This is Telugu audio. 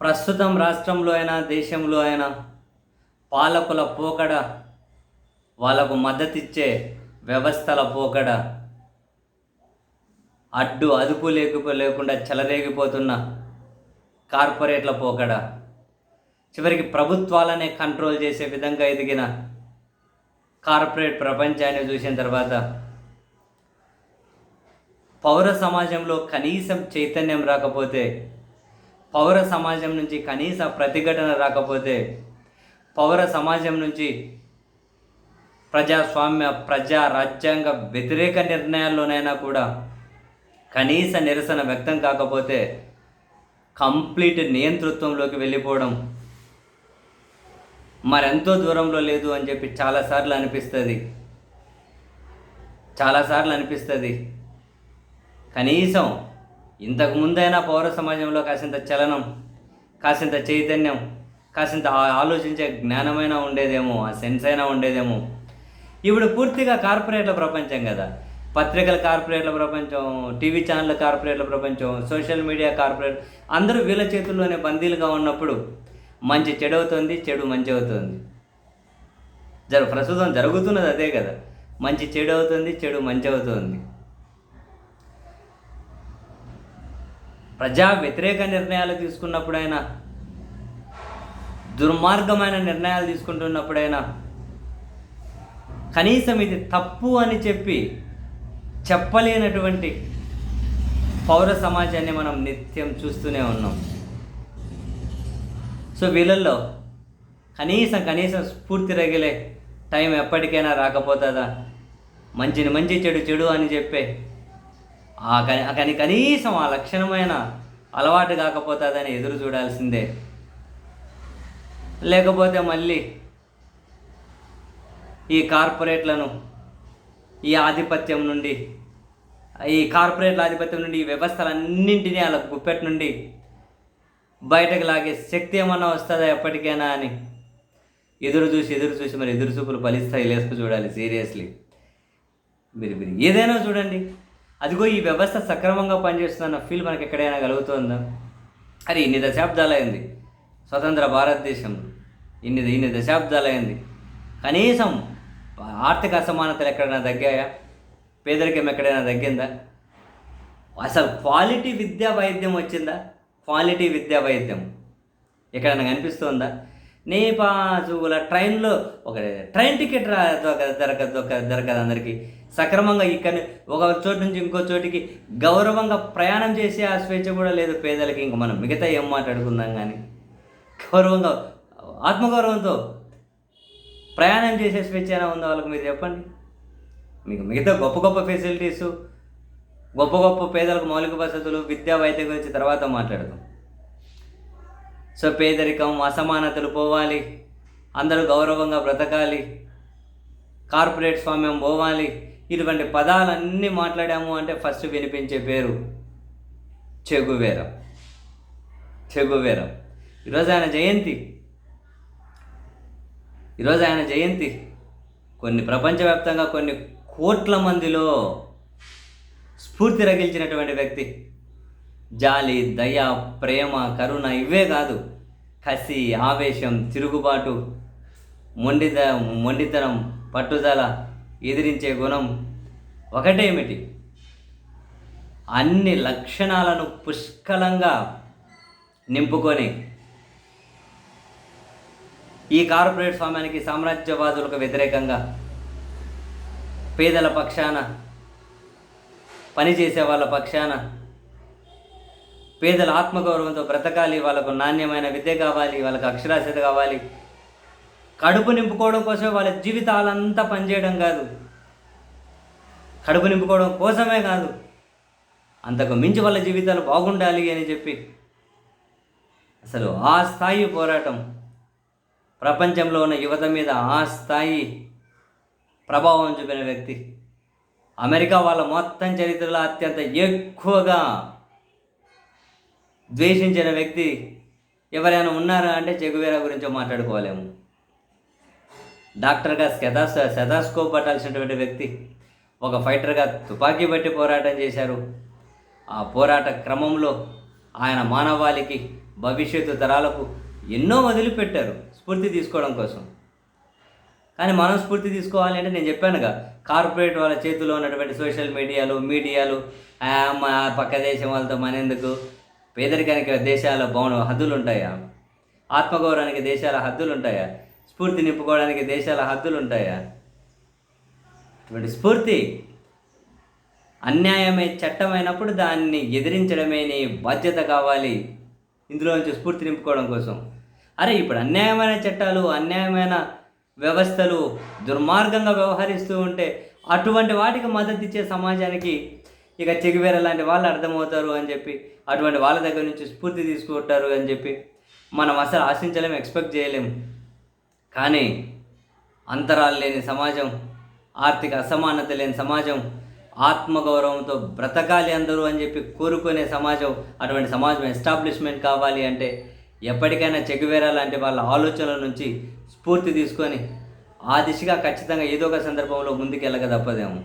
ప్రస్తుతం రాష్ట్రంలో అయినా దేశంలో అయినా పాలకుల పోకడ వాళ్ళకు మద్దతిచ్చే వ్యవస్థల పోకడ అడ్డు అదుపు లేకపో లేకుండా చెలరేగిపోతున్న కార్పొరేట్ల పోకడ చివరికి ప్రభుత్వాలనే కంట్రోల్ చేసే విధంగా ఎదిగిన కార్పొరేట్ ప్రపంచాన్ని చూసిన తర్వాత పౌర సమాజంలో కనీసం చైతన్యం రాకపోతే పౌర సమాజం నుంచి కనీస ప్రతిఘటన రాకపోతే పౌర సమాజం నుంచి ప్రజాస్వామ్య ప్రజా రాజ్యాంగ వ్యతిరేక నిర్ణయాల్లోనైనా కూడా కనీస నిరసన వ్యక్తం కాకపోతే కంప్లీట్ నియంతృత్వంలోకి వెళ్ళిపోవడం మరెంతో దూరంలో లేదు అని చెప్పి చాలాసార్లు అనిపిస్తుంది. చాలాసార్లు అనిపిస్తుంది. కనీసం ఇంతకు ముందైనా పౌర సమాజంలో కాసింత చలనం కాసింత చైతన్యం కాసింత ఆలోచించే జ్ఞానమైనా ఉండేదేమో ఆ సెన్స్ అయినా ఉండేదేమో. ఇప్పుడు పూర్తిగా కార్పొరేట్ల ప్రపంచం కదా. పత్రికల కార్పొరేట్ల ప్రపంచం టీవీ ఛానళ్ళ కార్పొరేట్ల ప్రపంచం సోషల్ మీడియా కార్పొరేట్ అందరూ వీళ్ళ చేతుల్లోనే బందీలుగా ఉన్నప్పుడు మంచి చెడు అవుతుంది చెడు మంచి అవుతుంది. జర ప్రస్తుతం జరుగుతున్నది అదే కదా. మంచి చెడు అవుతుంది చెడు మంచి అవుతుంది. ప్రజా వ్యతిరేక నిర్ణయాలు తీసుకున్నప్పుడైనా దుర్మార్గమైన నిర్ణయాలు తీసుకుంటున్నప్పుడైనా కనీసం ఇది తప్పు అని చెప్పి చెప్పలేనటువంటి పౌర సమాజాన్ని మనం నిత్యం చూస్తూనే ఉన్నాం. సో వీళ్ళల్లో కనీసం కనీసం స్ఫూర్తి రగిలే టైం ఎప్పటికైనా రాకపోతుందా? మంచిని మంచి చెడు చెడు అని చెప్పే కానీ ఆ కనీసం ఆ లక్షణమైన అలవాటు కాకపోతుందని ఎదురు చూడాల్సిందే. లేకపోతే మళ్ళీ ఈ కార్పొరేట్లను ఈ ఆధిపత్యం నుండి ఈ కార్పొరేట్ల ఆధిపత్యం నుండి ఈ వ్యవస్థలన్నింటినీ అలా గుప్పెట్ నుండి బయటకు లాగే శక్తి ఏమన్నా వస్తుందా ఎప్పటికైనా అని ఎదురు చూసి ఎదురు చూసి మరి ఎదురు చూపులు ఫలిస్తాయి. లేసుకు చూడాలి. సీరియస్లీ. మీరు మీరు ఏదైనా చూడండి. అదిగో ఈ వ్యవస్థ సక్రమంగా పనిచేస్తుందన్న ఫీల్ మనకి ఎక్కడైనా కలుగుతుందా? అరే ఇన్ని దశాబ్దాలైంది. స్వతంత్ర భారతదేశం. ఇన్ని ఇన్ని దశాబ్దాలైంది. కనీసం ఆర్థిక అసమానతలు ఎక్కడైనా తగ్గాయా? పేదరికం ఎక్కడైనా తగ్గిందా? అసలు క్వాలిటీ విద్యా వైద్యం వచ్చిందా? క్వాలిటీ విద్యా వైద్యం. ఎక్కడైనా కనిపిస్తుందా? నేపాజుగుల ట్రైన్లో ఒక ట్రైన్ టికెట్ రా దొరకదు దొరకదు అందరికీ. సక్రమంగా ఇక్కడ ఒక చోటు నుంచి ఇంకో చోటికి గౌరవంగా ప్రయాణం చేసే ఆ స్వేచ్ఛ కూడా లేదు పేదలకి. ఇంక మనం మిగతా ఏం మాట్లాడుకుందాం కానీ గౌరవంగా ఆత్మగౌరవంతో ప్రయాణం చేసే స్వేచ్ఛ అయినా ఉందో వాళ్ళకి మీరు చెప్పండి. మీకు మిగతా గొప్ప గొప్ప ఫెసిలిటీస్ గొప్ప గొప్ప పేదలకు మౌలిక వసతులు విద్యా వైద్యం గురించి తర్వాత మాట్లాడదాం. సో పేదరికం అసమానతలు పోవాలి. అందరూ గౌరవంగా బ్రతకాలి. కార్పొరేట్ స్వామ్యం పోవాలి. ఇటువంటి పదాలన్నీ మాట్లాడాము అంటే ఫస్ట్ వినిపించే పేరు చెగువేరం చెగువేరం ఈరోజు ఆయన జయంతి. ఈరోజు ఆయన జయంతి. కొన్ని ప్రపంచవ్యాప్తంగా కొన్ని కోట్ల మందిలో స్ఫూర్తి రగిల్చినటువంటి వ్యక్తి. జాలి దయ ప్రేమ కరుణ ఇవే కాదు. కసి ఆవేశం తిరుగుబాటు మొండిత మొండితనం పట్టుదల ఎదిరించే గుణం ఒకటేమిటి అన్ని లక్షణాలను పుష్కలంగా నింపుకొని ఈ కార్పొరేట్ స్వామ్యానికి సామ్రాజ్యవాదులకు వ్యతిరేకంగా పేదల పక్షాన పనిచేసే వాళ్ళ పక్షాన పేదల ఆత్మగౌరవంతో బ్రతకాలి వాళ్ళకు నాణ్యమైన విద్య కావాలి వాళ్ళకు అక్షరాస్యత కావాలి. కడుపు నింపుకోవడం కోసమే వాళ్ళ జీవితాలంతా పనిచేయడం కాదు. కడుపు నింపుకోవడం కోసమే కాదు. అంతకు మించి వాళ్ళ జీవితాలు బాగుండాలి అని చెప్పి అసలు ఆ స్థాయి పోరాటం ప్రపంచంలో ఉన్న యువత మీద ఆ స్థాయి ప్రభావం చూపిన వ్యక్తి. అమెరికా వాళ్ళ మొత్తం చరిత్రలో అత్యంత ఎక్కువగా ద్వేషించిన వ్యక్తి ఎవరైనా ఉన్నారా అంటే చెగువేరా గురించో మాట్లాడుకోలేము డాక్టర్గా సెదాస్ సెదాస్కోప్ పట్టాల్సినటువంటి వ్యక్తి ఒక ఫైటర్గా తుపాకీ బట్టి పోరాటం చేశారు. ఆ పోరాట క్రమంలో ఆయన మానవాళికి భవిష్యత్తు తరాలకు ఎన్నో వదిలిపెట్టారు స్ఫూర్తి తీసుకోవడం కోసం. కానీ మనం స్ఫూర్తి తీసుకోవాలి అంటే నేను చెప్పానుగా కార్పొరేట్ వాళ్ళ చేతిలో ఉన్నటువంటి సోషల్ మీడియాలు మీడియాలు ఆ, పక్క దేశం వాళ్ళతో మనెందుకు పేదరికానికి దేశాల భవన హద్దులు ఉంటాయా ఆత్మగౌరవానికి దేశాల హద్దులు ఉంటాయా స్ఫూర్తి నింపుకోవడానికి దేశాల హద్దులు ఉంటాయా అటువంటి స్ఫూర్తి అన్యాయమే చట్టమైనప్పుడు దాన్ని ఎదిరించడమే నీ బాధ్యత కావాలి. ఇందులో నుంచి స్ఫూర్తి నింపుకోవడం కోసం. అరే ఇప్పుడు అన్యాయమైన చట్టాలు అన్యాయమైన వ్యవస్థలు దుర్మార్గంగా వ్యవహరిస్తూ ఉంటే అటువంటి వాటికి మద్దతు ఇచ్చే సమాజానికి ఇక చెగివేర లాంటి వాళ్ళు అర్థమవుతారు అని చెప్పి అటువంటి వాళ్ళ దగ్గర నుంచి స్ఫూర్తి తీసుకుంటారు అని చెప్పి మనం అసలు ఆశించలేము ఎక్స్పెక్ట్ చేయలేం కానీ అంతరాలు లేని సమాజం ఆర్థిక అసమానత లేని సమాజం ఆత్మగౌరవంతో బ్రతకాలి అందరూ అని చెప్పి కోరుకునే సమాజం అటువంటి సమాజం ఎస్టాబ్లిష్మెంట్ కావాలి అంటే ఎప్పటికైనా చెగువేరా లాంటి వాళ్ళ ఆలోచనల నుంచి స్ఫూర్తి తీసుకొని ఆ దిశగా ఖచ్చితంగా ఏదో ఒక సందర్భంలో ముందుకు వెళ్ళక తప్పదేమో.